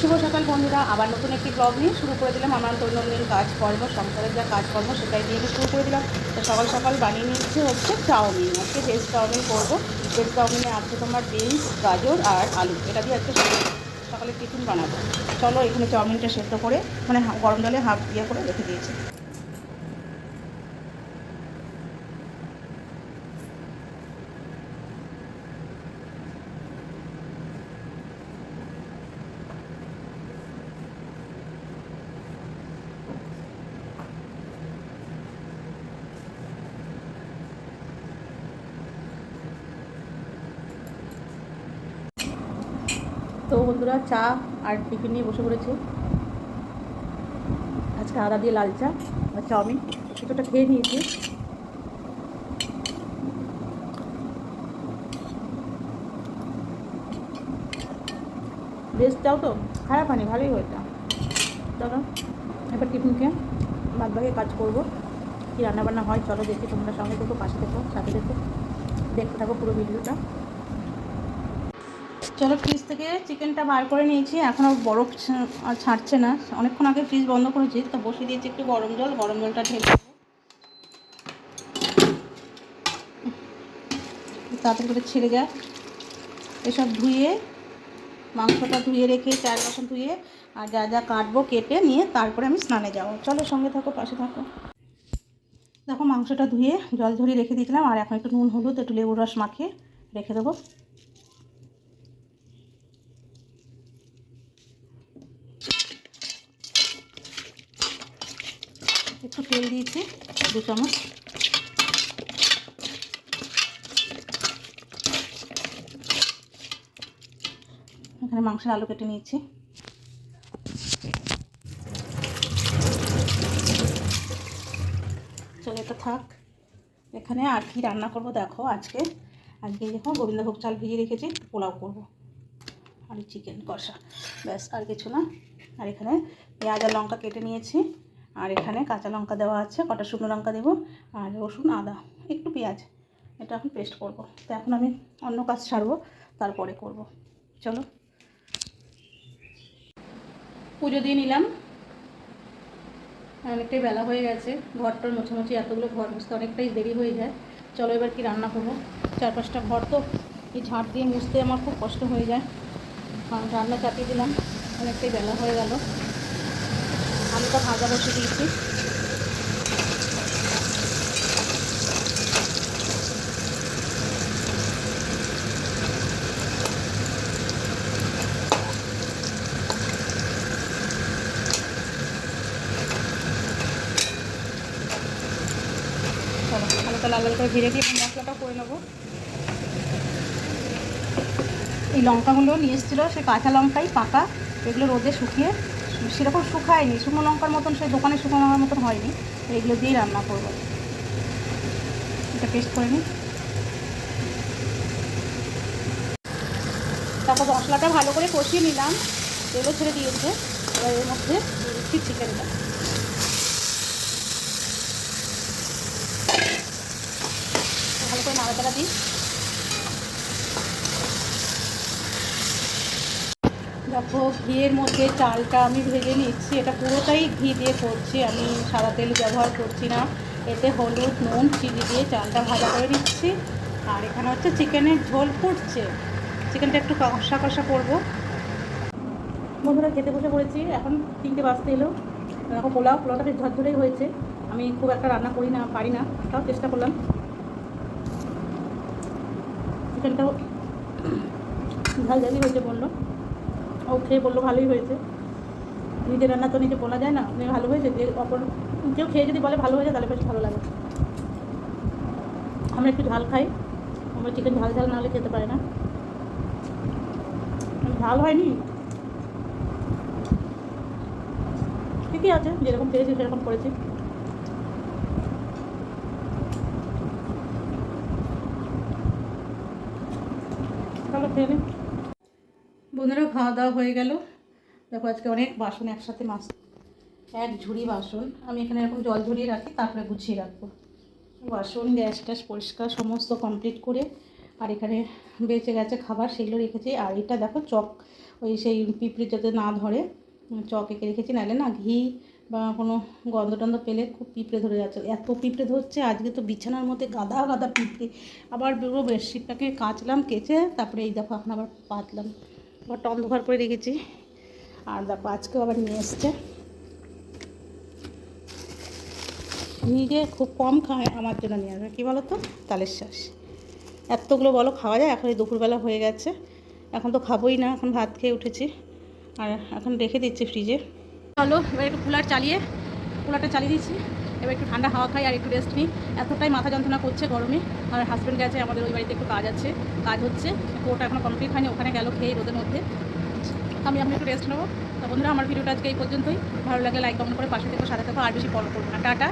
শুভ সকাল বন্ধুরা, আবার নতুন একটি ব্লগ নিয়ে শুরু করে দিলাম আমার দৈনন্দিন কাজকর্ম, সংসারের যা কাজকর্ম সেটাই দিয়ে শুরু করে দিলাম। তো সকাল সকাল বানিয়ে নিচ্ছে হচ্ছে চাউমিন। আজকে ভেজ চাউমিন করব। ভেজ চাউমিনে আছে তোমার বিনস গাজর আর আলু। এটা দিয়ে আজকে সকালে টিফিন বানাবো। চলো এখানে চাউমিনটা সেদ্ধ করে মানে গরম জলে হাফ দিয়ে করে রেখে দিয়েছি। তো বন্ধুরা চা আর টিফিন নিয়ে বসে পড়েছি। আজকে আদা দিয়ে লাল চা আর চাউমিন। কিছুটা খেয়ে নিয়েছি। বেশ চাও তো খারাপ হয়নি, ভালোই হয়েছে। চলো, এবার টিফিন খেয়ে বাদ বাকি কাজ করব। কী রান্নাবান্না হয়, চলো দেখি তোমরা সঙ্গে দেখো পাশে দেখো সাথে দেখো দেখতে থাকো পুরো ভিডিওটা। চলো ফ্রিজ থেকে চিকেনটা বার করে নিয়েছি। এখনও বরফ আর ছাড়ছে না। অনেকক্ষণ আগে ফ্রিজ বন্ধ করেছি, তো বসিয়ে দিয়েছি একটু গরম জল। গরম জলটা ঢেলে। তাড়াতাড়ি করে ছেড়ে যায় এসব ধুয়ে, মাংসটা ধুয়ে রেখে চার বাসন ধুয়ে, আর যা যা কাটবো, কেটে নিয়ে তারপরে আমি স্নানে যাব। চলো সঙ্গে থাকো, পাশে থাকো। দেখো মাংসটা ধুয়ে জল ঝরিয়ে রেখে দিয়েছিলাম, আর এখন একটু নুন, হলুদ, একটু লেবুর রস মাখিয়ে রেখে দেবো। একটু তেল দিয়েছি, দু চামচ। এখানে মাংসের আলু কেটে নিয়েছি। চলে এটা থাক। এখানে আর কি রান্না করব দেখো আজকে। আজকে দেখো গোবিন্দভোগ চাল ভিজিয়ে রেখেছি, পোলাও করব আর চিকেন কষা। ব্যাস আর কিছু না। আর এখানে পেঁয়াজ আর লঙ্কা কেটে নিয়েছি। আর এখানে কাঁচা লঙ্কা দেওয়া আছে, কটা শুকনো লঙ্কা দেবো, আর রসুন, আদা, একটু পেঁয়াজ, এটা এখন পেস্ট করব। তো এখন আমি অন্য কাজ ছাড়বো তারপরে করব। চলো। পুজো দিয়ে নিলাম। অনেকটাই বেলা হয়ে গেছে, ঘরটার মোছামুছি এতগুলো ঘর মুছতে অনেকটাই দেরি হয়ে যায়। চলো এবার কি রান্না করব? চার পাঁচটা ঘর তো, এই ঝাঁট দিয়ে মুছতে আমার খুব কষ্ট হয়ে যায়। আর রান্না চাপিয়ে দিলাম, অনেকটাই বেলা হয়ে গেল। আলুটা ভাজা বসে দিয়েছি। হালকা দিয়ে মশলাটা করে নেব। এই লঙ্কাগুলো নিয়ে এসেছিল, সে কাঁচা লঙ্কাই পাকা, এগুলো রোদে শুকিয়ে সেরকম শুকায়নি, শুকনো লঙ্কার মতন সেই দোকানে শুকনো লঙ্কার মতন হয়নি এগুলো দিয়েই রান্না করব। এটা পেস্ট করে নিই। তারপর মশলাটা ভালো করে কষিয়ে নিলাম তেলও ছেড়ে দিয়েছে, এবার এর মধ্যে দিচ্ছি চিকেনটা ভালো করে নাড়াচাড়া দিই। দেখো, ঘিয়ের মধ্যে চালটা আমি ভেজে নিচ্ছি। এটা পুরোটাই ঘি দিয়ে করছি। আমি সাদা তেল ব্যবহার করছি না। এতে হলুদ, নুন, চিনি দিয়ে চালটা ভাজা করে নিচ্ছি। আর এখানে হচ্ছে চিকেনের ঝোল ফুটছে। চিকেনটা একটু কষা কষা করব। বন্ধুরা, খেতে বসে পড়েছি। এখন তিনটে বাজতে এলো। দেখো, পোলাও, পোলাওটা বেশ ঝরঝরেই হয়েছে। আমি খুব একটা রান্না করি না, পারি না। তাও চেষ্টা করলাম। চিকেনটাও ঝাল ঝালই হয়েছে বলল। ও খেয়ে বলল ভালোই হয়েছে। নিজের রান্না তো নিজে বলা যায় না ভালো হয়েছে, যে অপর কেউ খেয়ে যদি বলে ভালো হয়েছে, তাহলে বেশ ভালো লাগে। আমরা একটু ঝাল খাই, আমরা চিকেন ঝাল ঝাল না হলে খেতে পারে না। ঝাল হয়নি? ঠিকই আছে, যেরকম পেয়েছি সেরকম করেছি। চলো খেয়ে নিই বন্ধুরা খাওয়া দাওয়া হয়ে গেল। দেখো, আজকে অনেক বাসন একসাথে মাছ, এক ঝুড়ি বাসন। আমি এখানে এরকম জল ঝরিয়ে রাখি, তারপরে গুছিয়ে রাখব। বাসন, গ্যাস ট্যাস পরিষ্কার, সমস্ত কমপ্লিট করে, আর এখানে বেঁচে গেছে খাবার, সেগুলো রেখেছি। আর এটা দেখো, চক, ওই সেই পিঁপড়ে যাতে না ধরে, চক এঁকে রেখেছি। নাহলে না ঘি বা কোনো গন্ধ টন্ধ পেলে খুব পিঁপড়ে ধরে যাচ্ছে। এত পিঁপড়ে ধরছে, আজকে তো বিছানার মধ্যে গাদা গাদা পিঁপড়ে। আবার পুরো বেডশিটটাকে কাচলাম, কেচে তারপরে এই দেখো, এখন আবার পাতলাম। ঘরটা অন্ধকার করে রেখেছি আর দেখো, আজকেও আবার নিয়ে এসছে। নিজে খুব কম খায়, আমার জন্য নিয়ে আসবে। কী বলো তো তালের শ্বাস এতগুলো বলো খাওয়া যায়, এখন এই দুপুরবেলা হয়ে গেছে। এখন তো খাবোই না, এখন ভাত খেয়ে উঠেছি। আর এখন রেখে দিচ্ছি ফ্রিজে। চলো, এবার একটু কুলার চালিয়ে, কুলারটা চালিয়ে দিচ্ছি। এবার একটু ঠান্ডা হাওয়া খাই আর একটু রেস্ট নিই। এতটাই মাথা যন্ত্রণা করছে গরমে। আমার হাজব্যান্ড গেছে, আমাদের ওই বাড়িতে একটু কাজ আছে। কাজ হচ্ছে ওটা এখনও কমপ্লিট হয়নি, ওখানে গেল খেয়ে রোদের মধ্যে। আমি আমি একটু রেস্ট নেব। তো বন্ধুরা, আমার ভিডিওটা আজকে এই পর্যন্তই। ভালো লাগে লাইক কমেন্ট করে পাশে থেকে, সাথে থাকো, আর বেশি ফলো করব না। টাটা।